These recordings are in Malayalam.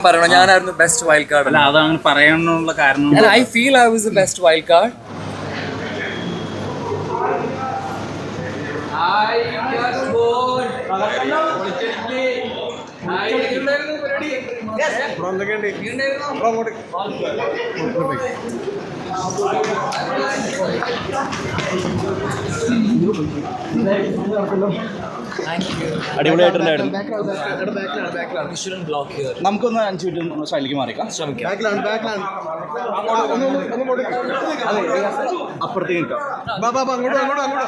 പറയണോ? ഞാനായിരുന്നു ബെസ്റ്റ് വൈൽഡ് കാർഡ് അല്ല അത് അങ്ങനെ പറയാനുള്ള കാരണം I feel I was the best wild card അടിപൊളിയായിട്ടുണ്ടായിരുന്നു block here നമുക്കൊന്ന് അഞ്ച് മിനിറ്റ് ശൈലിക്ക് മാറിക്കാം അപ്പുറത്തേക്ക് നിൽക്കാം. അങ്ങോട്ട് അങ്ങോട്ട് അങ്ങോട്ട്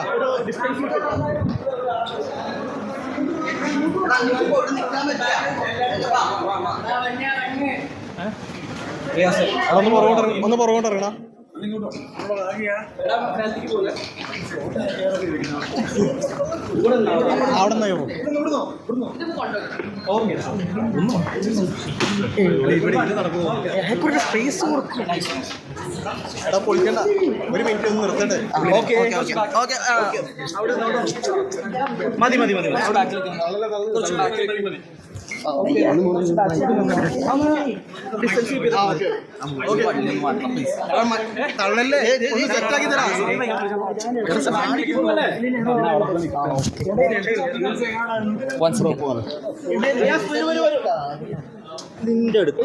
ഒന്ന് പുറകോട്ട് അവിടെ നിന്നോ എടാ പൊളിക്കണ്ട. ഒരു മിനിറ്റ് ഒന്ന് നിർത്തട്ടെ? ഓക്കെ. ഓക്കെ മതി മതി മതി. തള്ളല്ലേ ഒന്ന് സെറ്റാക്കി തരാം നിന്റെ അടുത്ത്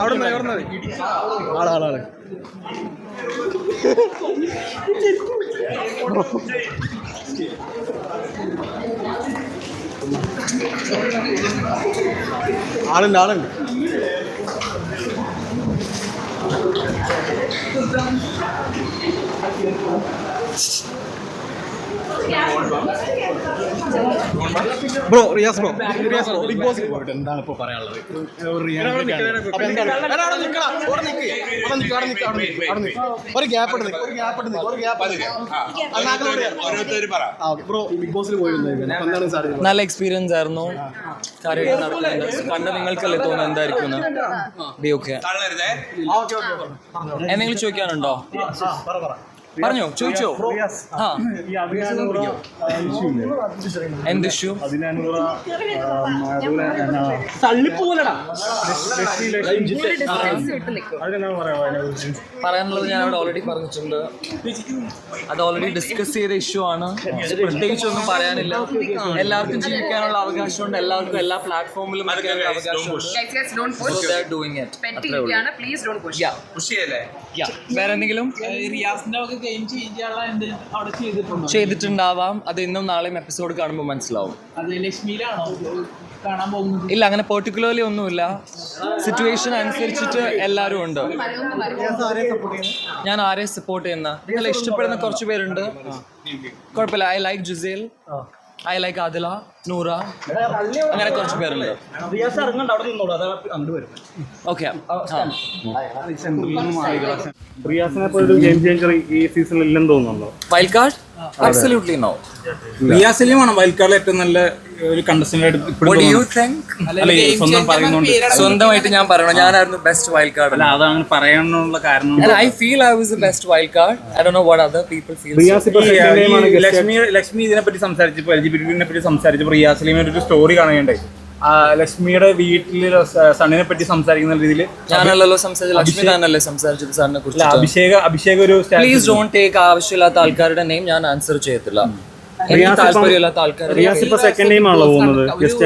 അവിടെ ആളാളാണ് ആളുണ്ട് ആളുണ്ട്. Bro Riyas bro Riyas bro Bigg Boss പോയിട്ട് എന്താണ് ഇപ്പോ പറയാനുള്ളത്? ഒരു ഗ്യാപ്പ് എടുത്ത് ഒരു ഗ്യാപ്പ് എടുത്ത് ഒരു ഗ്യാപ്പ് ബ്രോ ബിഗ് ബോസിൽ പോയിരുന്നു എന്താണ് സാർ നല്ല എക്സ്പീരിയൻസ് ആയിരുന്നു. കാര്യമായിട്ട് നടക്കുന്നുണ്ട്. കണ്ട നിങ്ങൾക്കല്ലേ തോന്നുന്നത് എന്തായിരിക്കും ബി ഓക്കെ. എന്തെങ്കിലും ചോദിക്കാനുണ്ടോ? പറഞ്ഞോ ചോദിച്ചോ? ആ. എന്ത് ഇഷ്യൂ പറയാനുള്ളത് ഞാൻ അവിടെ ഓൾറെഡി പറഞ്ഞിട്ടുണ്ട്. അത് ഓൾറെഡി ഡിസ്കസ് ചെയ്ത ഇഷ്യൂ ആണ്. പ്രത്യേകിച്ച് ഒന്നും പറയാനില്ല. എല്ലാവർക്കും ജീവിക്കാനുള്ള അവകാശമുണ്ട്. എല്ലാവർക്കും എല്ലാ പ്ലാറ്റ്ഫോമിലും അവകാശമുണ്ട്. വേറെ എന്തെങ്കിലും റിയാസിന്റെ ഒക്കെ ഗെയിം ചെയ്യാനുള്ള അവിടെ ചെയ്തിട്ടുണ്ടോ? ചെയ്തിട്ടുണ്ടാവാം. അത് ഇന്നും നാളെയും എപ്പിസോഡ് കാണുമ്പോൾ മനസ്സിലാവും. അത് ലക്ഷ്മിയിലാണോ? കാണാൻ പോകുന്നത്? ഇല്ല അങ്ങനെ പെർട്ടിക്കുലർലി ഒന്നുമില്ല. സിറ്റുവേഷൻ അനുസരിച്ചിട്ട് എല്ലാവരും ഉണ്ട്. ഞാൻ ആരെ സപ്പോർട്ട് ചെയ്യുന്ന? നിങ്ങൾ ഇഷ്ടപ്പെടുന്ന കുറച്ച് പേരുണ്ട്. കുഴപ്പമില്ല. ഐ ലൈക്ക് ജുസേൽ ഐ ലൈക്ക് ആദില നൂറ. അങ്ങനെ കുറച്ച് പേരുണ്ട്. റിയാസ് ഇറങ്ങണ്ട അവിടെ നിന്നോളൂ അങ്ങോട്ട് വരും ഓക്കെ റിയാസിനെ പോലെ ഒരു ഗെയിം ചേഞ്ചർ ഈ സീസണിൽ ഇല്ലെന്ന് തോന്നുന്നുണ്ടോ വൈൽഡ് കാർഡ് അബ്സല്യൂട്ട്ലി നോ ആണ് വൈൽഡ് ഏറ്റവും നല്ല ഒരു കണ്ടസ്റ്റന്റ് വാട്ട് ഡു സ്വന്തമായിട്ട് ഞാൻ പറയണം? ഞാനായിരുന്നു ബെസ്റ്റ് വൈൽഡ് കാർഡ് അല്ല അതാണ് പറയാനുള്ള കാരണം ഐ know what other people feel. Riyas ഇപ്പൊ ഈ, second ഈ time ആണ് guest ലക്ഷ്മി ലക്ഷ്മി ഇതിനെ പറ്റി സംസാരിച്ചപ്പോൾ എൽ ജി ബി ടിനെ പറ്റി സംസാരിച്ചപ്പോൾ റിയാസ് ഒരു സ്റ്റോറി കാണുകയുണ്ടായി. ലക്ഷ്മിയുടെ വീട്ടിൽ സണ്ണിനെ പറ്റി സംസാരിക്കുന്ന രീതിയിൽ ഞാനല്ലല്ലോ സംസാരിച്ചത്. ലക്ഷ്മി താനല്ലേ സംസാരിച്ചത് സാറിനെ കുറിച്ച് അഭിഷേക അഭിഷേക ഒരു പ്ലീസ് ഡോണ്ട് ടേക്ക് ആവശ്യമില്ലാത്ത ആൾക്കാരുടെ നെയിം ഞാൻ ആൻസർ ചെയ്യത്തില്ല.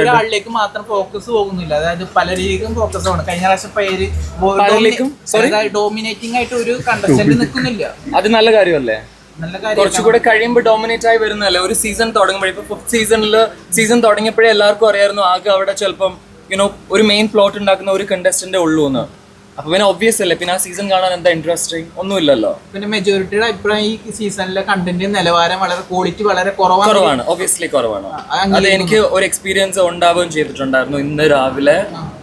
ഒരാളിലേക്ക് മാത്രം ഫോക്കസ് പോകുന്നില്ല. അതായത് പലരിലേക്കും ഫോക്കസ് ആണ്. കഴിഞ്ഞ പ്രാവശ്യം പേര്? ഡോമിനേറ്റിംഗ് ആയിട്ട് ഒരു കണ്ടസ്റ്റന്റ് നിൽക്കുന്നില്ല. അത് നല്ല കാര്യമല്ലേ? കുറച്ചുകൂടെ കഴിയുമ്പോൾ ഡോമിനേറ്റ് ആയി വരുന്നതല്ല? ഒരു സീസൺ തുടങ്ങുമ്പോഴേ ഇപ്പൊ ഫിഫ്ത് സീസണിൽ സീസൺ തുടങ്ങിയപ്പോഴേ എല്ലാവർക്കും അറിയായിരുന്നു ആകെ അവിടെ ചിലപ്പം യുനോ ഒരു മെയിൻ പ്ലോട്ട് ഉണ്ടാക്കുന്ന ഒരു കണ്ടസ്റ്റന്റ് ഉള്ളൂ എന്ന് അപ്പൊ പിന്നെ ഒബ്വിയസ് അല്ലേ? പിന്നെ ആ സീസൺ കാണാൻ എന്താ ഇൻട്രസ്റ്റിംഗ് ഒന്നുമില്ലല്ലോ. പിന്നെ മെജോറിറ്റിയുടെ അഭിപ്രായം ഈ സീസണിലെ കണ്ടന്റ് നിലവാരം വളരെ ക്വാളിറ്റി വളരെ കുറവാണ്. കുറവാണ്. ഒബ്വിയസ്ലി കുറവാണ്. അത് എനിക്ക് ഒരു എക്സ്പീരിയൻസ് ഉണ്ടാവുകയും ചെയ്തിട്ടുണ്ടായിരുന്നു ഇന്ന് രാവിലെ.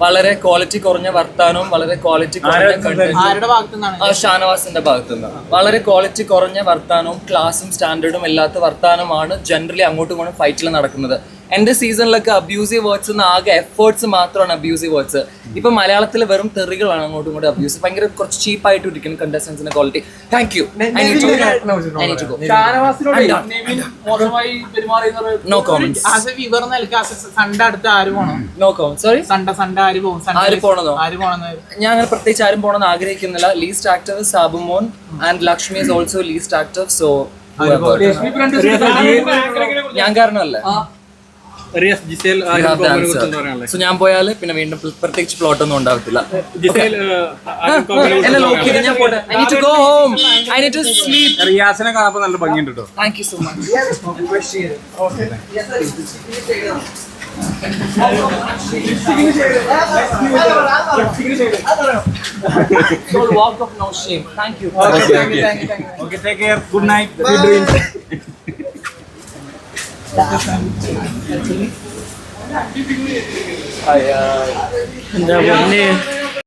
വളരെ ക്വാളിറ്റി കുറഞ്ഞ വർത്താനവും വളരെ ക്വാളിറ്റി കുറഞ്ഞ ഷാനവാസിന്റെ ഭാഗത്തു നിന്ന് വളരെ ക്വാളിറ്റി കുറഞ്ഞ വർത്താനവും ക്ലാസും സ്റ്റാൻഡേർഡും ഇല്ലാത്ത വർത്താനമാണ് ജനറലി അങ്ങോട്ടും ഇങ്ങോട്ടും ഫൈറ്റിൽ നടക്കുന്നത്. എന്റെ സീസണിലൊക്കെ അബ്യൂസീവ് വേർഡ്സ് ആകെ എഫേർട്സ് മാത്രമാണ് അബ്യൂസീവ് വേർഡ്സ്. ഇപ്പൊ മലയാളത്തിൽ വെറും തെറികളാണ് അങ്ങോട്ടും ഇങ്ങോട്ടും അബ്യൂസ് ഭയങ്കര കുറച്ച് ചീപ്പായിട്ട് ഇരിക്കുന്നു കണ്ടസ്റ്റൻസിന്റെ ക്വാളിറ്റി താങ്ക് യു നോ ആര് പോണെന്ന്? ഞാൻ അങ്ങനെ പ്രത്യേകിച്ച് ആരും പോണെന്ന് ആഗ്രഹിക്കുന്നില്ല. Least actor Sabumon and Lakshmi is also least actor so ഞാൻ കാരണമല്ലേ. സോ ഞാൻ പോയാൽ പിന്നെ വീണ്ടും പ്ര- പ്രത്യേകിച്ച് പ്ലോട്ട് ഒന്നും ഉണ്ടാവത്തില്ല എന്നെ ലോക്ക് ചെയ്ത് ഞാൻ പോട്ടെ. I need to go home I need to sleep റിയാസിനെ കാണാൻ നല്ല ഭംഗിയുണ്ട് കേട്ടോ thank you so much walk of no shame. Thank you. Okay take phải uh, giờ mình đi.